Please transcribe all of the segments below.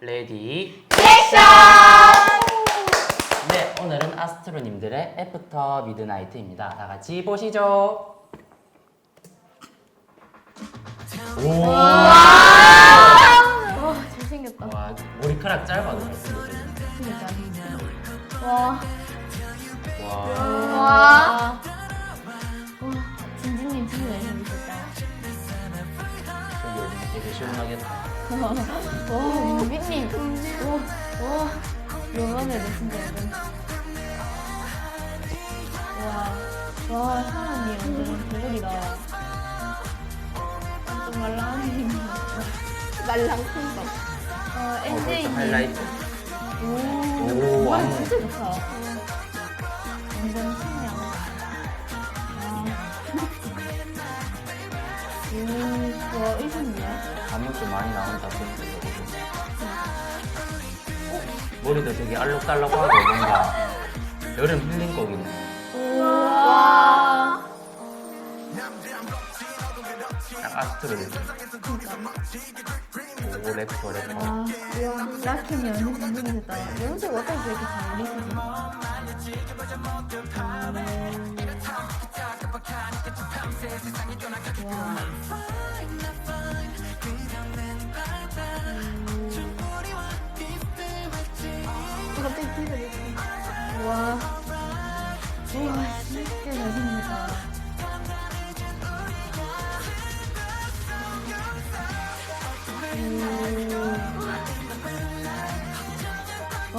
레디 액션! 네 오늘은 아스트로님들의 애프터 미드나이트입니다 다 같이 보시죠 오 와, 잘생겼다. 와 머리카락 짧아도 잘생겼어요 그니까. 와. 와 와. 와. 진진님 진짜 잘생겼다. 되게 시원하겠다 와, 민님. 와, 와. 요만해도 진짜 약간. 와, 와, 사람이 완전 대박이다. 완전 말랑님. 말랑콩밥. 어, 어 NJ님. 하이라이트. 오, 오, 와, 완전. 진짜 좋다. 어, 완전 신기하다. 아. 1순위야. 안목도 많이 나온다 고 머리도 되게 알록달록하고 뭔가 여름 힐링 곡이네 딱 아스트로 오 래퍼 래퍼 아, 이런 락캔이 언니 궁금했다. 연세 어떻게 이렇게 잘 어울리시지? 음. 와. 갑자기 기가 막혀. 와. 우와, 진짜 잘생겼다. 오. 와,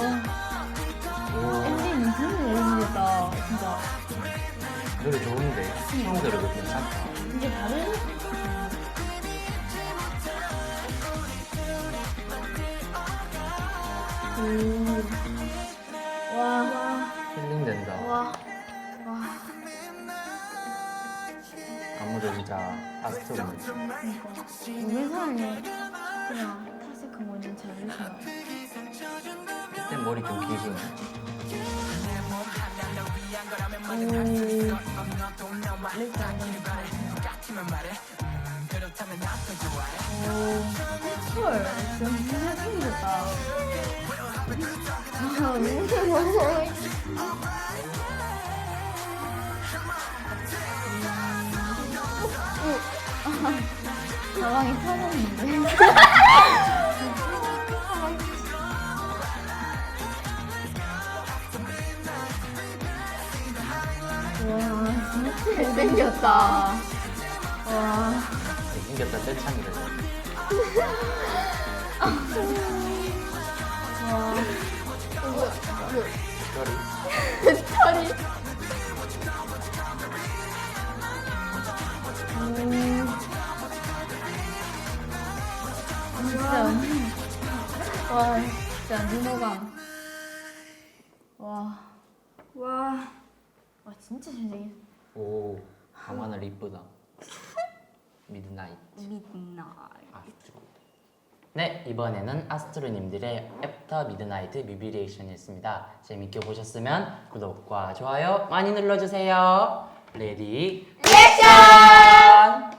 오 엔딩 진짜 잘생겼다. 진짜. 노래 좋은데 친구들도 괜찮다 이게 다른 오. 와. 힐링된다 와. 와. 안무도 진짜 아스트로 느낌 왜 사람이 그냥 탈색한 거는 잘 어울리시나? 그때 머리 좀 길고 헐, 진짜 생겼다. 아, 무서워. 가방이 터졌는데. 와, 진짜 잘생겼다. 와. 생겼다 떼창이래 와. 털이. 음. 진짜. 와, 진짜 눈호강. 와. 와. 와, 진짜 잘생겼어. 오 강하늘 이쁘다 미드나잇 미드나잇. 네 이번에는 아스트로님들의 애프터 미드나이트 뮤비 리액션이었습니다. 재밌게 보셨으면 구독과 좋아요 많이 눌러주세요. 레디 액션